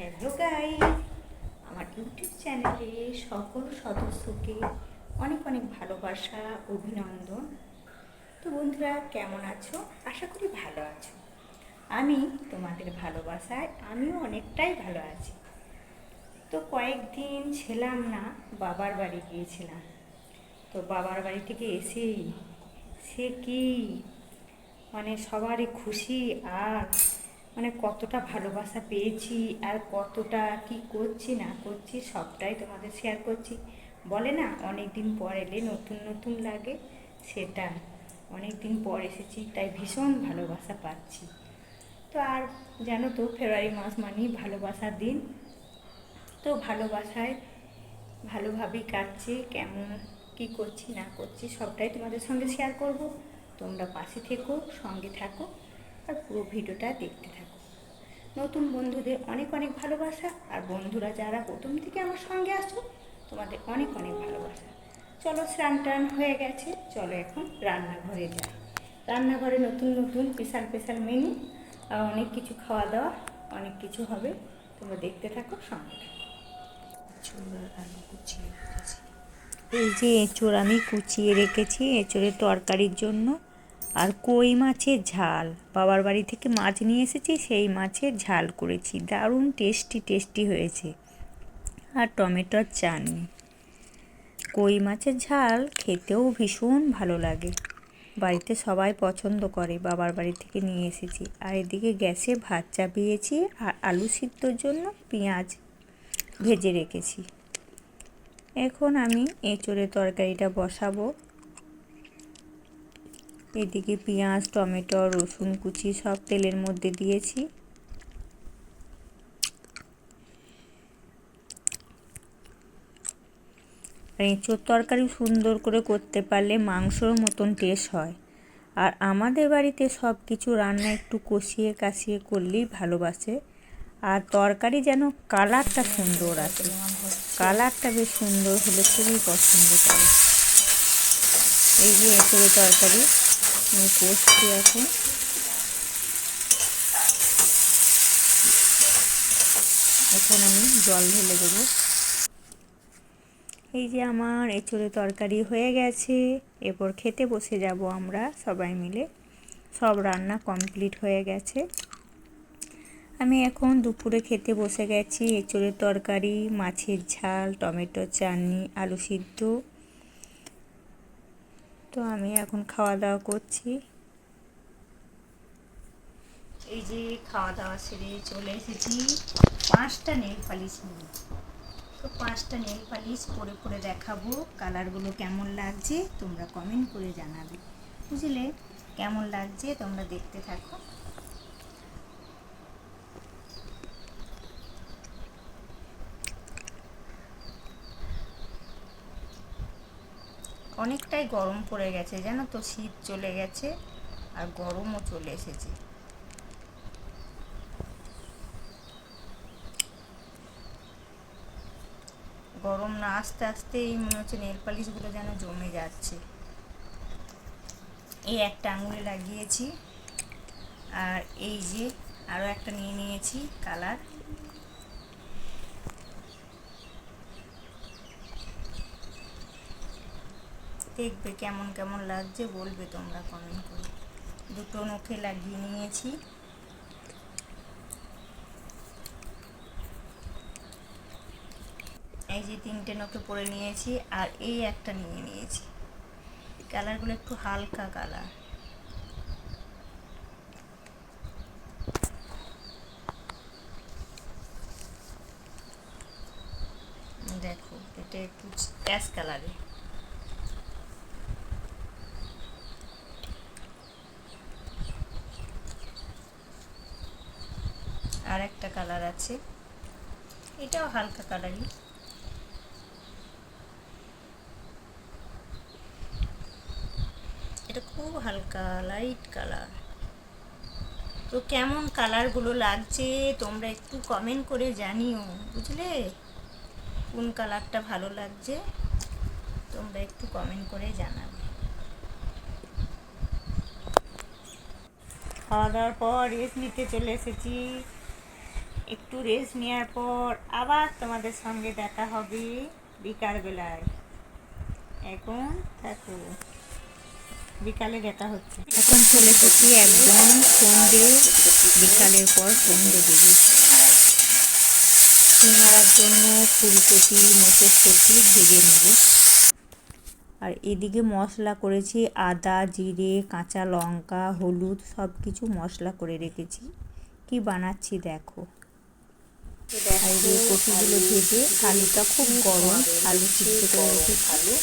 Hello guy আমার YouTube চ্যানেলে সকল সদস্যকে অনেক অনেক ভালোবাসা, অভিনন্দন। তো বন্ধুরা, কেমন আছো? আশা করি ভালো আছো। আমি তোমাদের ভালোবাসায়, আমিও অনেকটাই ভালো আছি। তো কয়েকদিন ছিলাম না, বাবার বাড়ি গিয়েছিলাম। তো বাবার বাড়ি থেকে এসেই সে কি মানে সবারই খুশি আর মানে কতটা ভালোবাসা পেয়েছি আর কতটা কি করছি, না করছি, সবটাই তোমাদের শেয়ার করছি। বলে না অনেক দিন পর এলে, নতুন নতুন লাগে, সেটা। অনেক দিন পর এসেছি, তাই ভীষণ ভালোবাসা পাচ্ছি। তো আর জানো তো ফেব্রুয়ারি মাস মানেই ভালোবাসার দিন। তো ভালোবাসায় ভালোভাবেই কাটছে, কেমন কি করছি, না করছি, সবটাই তোমাদের সঙ্গে শেয়ার করব। তোমরা পাশে থেকো, সঙ্গে থাকো। আর পুরো ভিডিওটা দেখতে থাকো। নতুন বন্ধুদের অনেক অনেক ভালোবাসা, আর বন্ধুরা যারা প্রথম থেকে আমার সঙ্গে আসো তোমাদের অনেক অনেক ভালোবাসা। চলো স্নান টান হয়ে গেছে, চলো এখন রান্নাঘরে যাই। রান্নাঘরে নতুন নতুন স্পেশাল স্পেশাল মেনু আর অনেক কিছু খাওয়া দাওয়া, অনেক কিছু হবে। তোমরা দেখতে থাকো, সঙ্গে এই যে এঁচোড় আমি কুচিয়ে রেখেছি, এঁচোড়ের তরকারির জন্য। আর কই মাছের ঝাল? বাবার বাড়ি থেকে মাছ নিয়ে এসেছি, সেই মাছের ঝাল করেছি। দারুণ টেস্টি টেস্টি হয়েছে। আর টমেটোর চাটনি। কই মাছের ঝাল খেতেও ভীষণ ভালো লাগে। বাড়িতে সবাই পছন্দ করে, বাবার বাড়ি থেকে নিয়ে এসেছি। আর এদিকে গ্যাসে ভাত চাপিয়েছি আর আলু সিদ্ধর জন্য পেঁয়াজ ভেজে রেখেছি। এখন আমি এঁচোড়ের তরকারিটা বসাবো। এদিকে পেঁয়াজ, টমেটো, রসুন, কুচি সব তেলের মধ্যে দিয়েছি। আর এঁচোড় তরকারি সুন্দর করে করতে পারলে মাংসর মতন টেস্ট হয়। আর আমাদের বাড়িতে সব কিছু রান্না একটু কষিয়ে কাশিয়ে করলেই ভালোবাসে। আর তরকারি যেন কালারটা সুন্দর আছে। কালারটা বেশ সুন্দর হলে খুবই পছন্দ করে। এই যে এঁচড়ে তরকারি। আমি কষছি এখন। এখন আমি জল ঢেলে দেবো। এই যে আমার এঁচড়ে তরকারি হয়ে গেছে। এরপর খেতে বসে যাব আমরা সবাই মিলে। সব রান্না কমপ্লিট হয়ে গেছে। আমি এখন দুপুরে খেতে বসে গেছি। এঁচড়ের তরকারি, মাছের ঝাল, টমেটো চাটনি, আলু সিদ্ধ। তো আমি এখন খাওয়া দাওয়া করছি। এই যে খাওয়া দাওয়া সেরে চলে এসেছি। পাঁচটা নেল পালিশ নিয়ে। তো পাঁচটা নেল পালিশ পরে পরে দেখাবো কালারগুলো কেমন লাগছে, তোমরা কমেন্ট করে জানাবে। বুঝলে? কেমন লাগছে তোমরা দেখতে থাকো। অনেকটাই গরম পড়ে গেছে, জানো তো? শীত চলে গেছে আর গরমও চলে এসেছে। গরম না, আস্তে আস্তে এই মনে হচ্ছে নেল পালিশগুলো যেন জমে যাচ্ছে। এই একটা আঙুলে লাগিয়েছি আর এই যে আরও একটা নিয়ে নিয়েছি কালার। দেখবে কেমন কেমন লাগছে, বলবে তোমরা কমেন্ট করে। দুটো নখে লাগিয়ে নিয়েছি। এই যে তিনটে নখে পরে নিয়েছি, আর এই একটা নিয়ে নিয়েছি। কালারগুলো একটু হালকা কালার দেখো, এটা একটু অ্যাশ কালারে আর একটা কালার আছে। এটাও হালকা কালারই। এটা খুব হালকা লাইট কালার তো কেমন কালারগুলো লাগছে তোমরা একটু কমেন্ট করে জানিও, বুঝলে? কোন কালারটা ভালো লাগছে তোমরা একটু কমেন্ট করে জানাবে। খাওয়া দাওয়ার পর রেস্ট নিতে চলে এসেছি। একটু রেস্ট নেওয়ার পর আবার তোমাদের সঙ্গে দেখা হবে বিকালবেলায়। এখন থাকো। বিকালে দেখা হচ্ছে। এখন চলে এসেছি একদম সন্ধে বিকালের পর সন্ধে দিকে। সিঙ্গারার জন্য ফুলকপি, মটরশুঁটি ভেজে নেব। আর এদিকে মশলা করেছি আদা, জিরে, কাঁচা লঙ্কা, হলুদ সব কিছু মশলা করে রেখেছি। কি বানাচ্ছি দেখো। আর ভেজে আলুটা খুব গরম, আলু সিদ্ধ করে আলু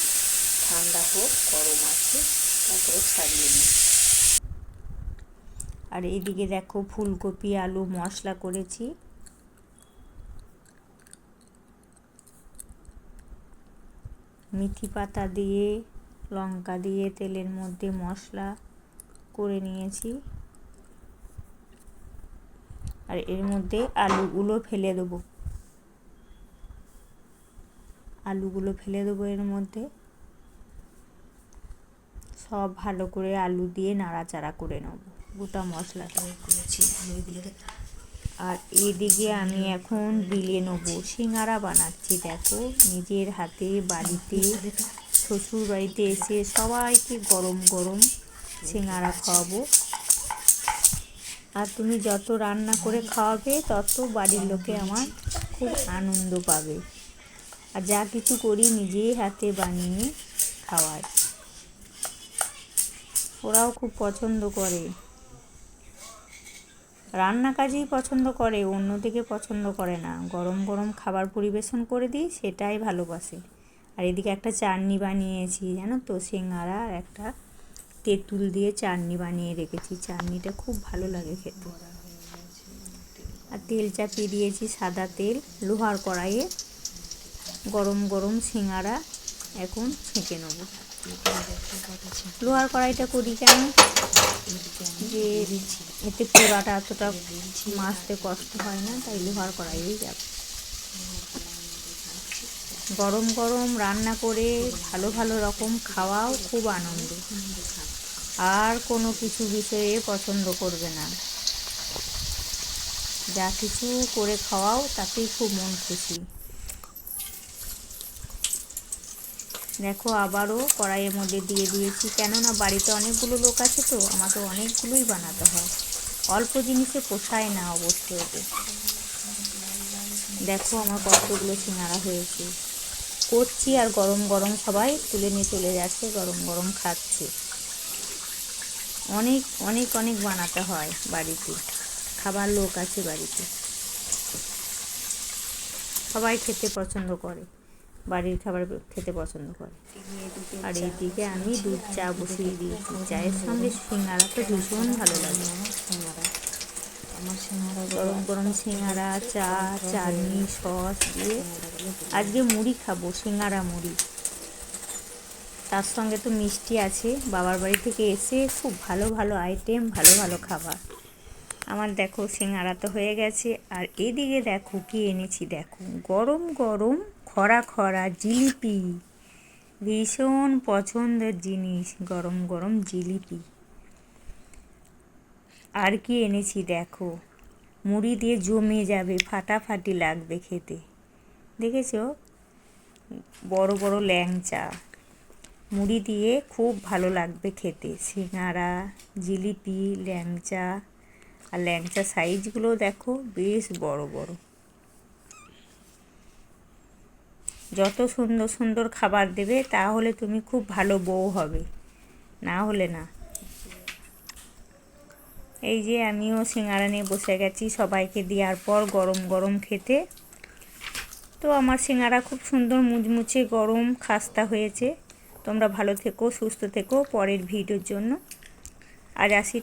ঠান্ডা হোক, গরম আছে, তারপরে ছাড়িয়ে নিই। আর এদিকে দেখো ফুলকপি, আলু, মশলা করেছি। মেথি পাতা দিয়ে, লঙ্কা দিয়ে তেলের মধ্যে মশলা করে নিয়েছি। আর এর মধ্যে আলুগুলো ফেলে দেবো। আলুগুলো ফেলে দেবো এর মধ্যে। সব ভালো করে আলু দিয়ে নাড়াচাড়া করে নেব। গোটা মশলাটা করেছি আর এদিকে আমি এখন বিলে নেব। সিঙ্গারা বানাচ্ছি, দেখো। নিজের হাতে বাড়িতে শ্বশুর বাড়িতে এসে সবাইকে গরম গরম সিঙ্গারা খাওয়াবো। আর তুমি যত রান্না করে খাওয়াবে, তত বাড়ির লোকে আমার খুব আনন্দ পাবে। আর যা কিছু করি নিজেই হাতে বানিয়ে খাওয়াই। ওরাও খুব পছন্দ করে। রান্না কাজেই পছন্দ করে অন্যদিকে পছন্দ করে না। গরম গরম খাবার পরিবেশন করে দিই, সেটাই ভালোবাসে। আর এদিকে একটা চাটনি বানিয়েছি, জানো তো? সিঙ্গারা আর একটা তেঁতুল দিয়ে চাটনি বানিয়ে রেখেছি। চাটনিটা খুব ভালো লাগে খেতে। আর তেল চাপিয়ে দিয়েছি সাদা তেল, লোহার কড়াইয়ে। গরম গরম সিঙ্গারা এখন ছেঁকে নেব। লোহার কড়াইটা করি কেন? যে এতে পোড়াটা এতটা মাছতে কষ্ট হয় না, তাই লোহার কড়াইয়েই যাবে। গরম গরম রান্না করে ভালো ভালো রকম খাওয়াও খুব আনন্দ। আর কোনো কিছু বিষয়ে পছন্দ করবে না। যা কিছু করে খাওয়াও তাতেই খুব মন খুশি। দেখো আবারও কড়াইয়ের মধ্যে দিয়ে দিয়েছি। কেননা বাড়িতে অনেকগুলো লোক আছে তো, আমাকে অনেকগুলোই বানাতে হয়। অল্প জিনিসে পোষায় না অবশ্য এতে। দেখো আমার কতগুলো সিঙ্গারা হয়েছে। করছি আর গরম গরম সবাই তুলে নিয়ে চলে যাচ্ছে, গরম গরম খাচ্ছে। অনেক অনেক অনেক বানাতে হয় বাড়িতে। খাবার লোক আছে বাড়িতে। সবাই খেতে পছন্দ করে। বাড়ির খাবার খেতে পছন্দ করে। আর এইদিকে আমি দুধ চা বসিয়ে দিয়েছি। চায়ের সঙ্গে সিঙ্গারা তো ভীষণ ভালো লাগে। আমার সিঙ্গারা গরম গরম সিঙ্গারা, চা, চাটনি, সস দিয়ে আজকে মুড়ি খাব, সিঙ্গারা মুড়ি। তার সঙ্গে তো মিষ্টি আছে। বাবার বাড়ি থেকে এসে খুব ভালো ভালো আইটেম ভালো ভালো খাবার। আমার দেখো, সিঙ্গারা তো হয়ে গেছে। আর এদিকে দেখো, কি এনেছি দেখো। গরম গরম খরা খরা জিলিপি। ভীষণ পছন্দের জিনিস, গরম গরম জিলিপি। আর কি এনেছি দেখো? মুড়ি দিয়ে জমে যাবে, ফাটাফাটি লাগবে খেতে। দেখেছ? বড় বড় ল্যাংচা। মুড়ি দিয়ে খুব ভালো লাগবে খেতে। সিঙ্গারা, জিলিপি, ল্যাংচা। আর ল্যাংচা সাইজগুলো দেখো, বেশ বড় বড়। যত সুন্দর সুন্দর খাবার দেবে, তাহলে তুমি খুব ভালো বউ হবে। না হলে না। এই যে আমিও সিঙ্গারা নিয়ে বসে গেছি সবাইকে দেওয়ার পর গরম গরম খেতে। তো আমার সিঙ্গারা খুব সুন্দর মুচমুচে গরম খাস্তা হয়েছে। তোমরা ভালো থেকো, সুস্থ থেকো পরের ভিডিওর জন্য। আর আসি